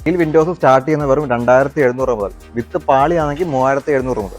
Steel windows start ചെയ്യുന്ന വെറും രണ്ടായിരത്തി എഴുന്നൂറ് മുതൽ. വിത്ത് പാളിയാണെങ്കിൽ മൂവായിരത്തി എഴുന്നൂറ് മുതൽ.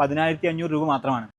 പതിനായിരത്തി അഞ്ഞൂറ് രൂപ മാത്രമാണ്.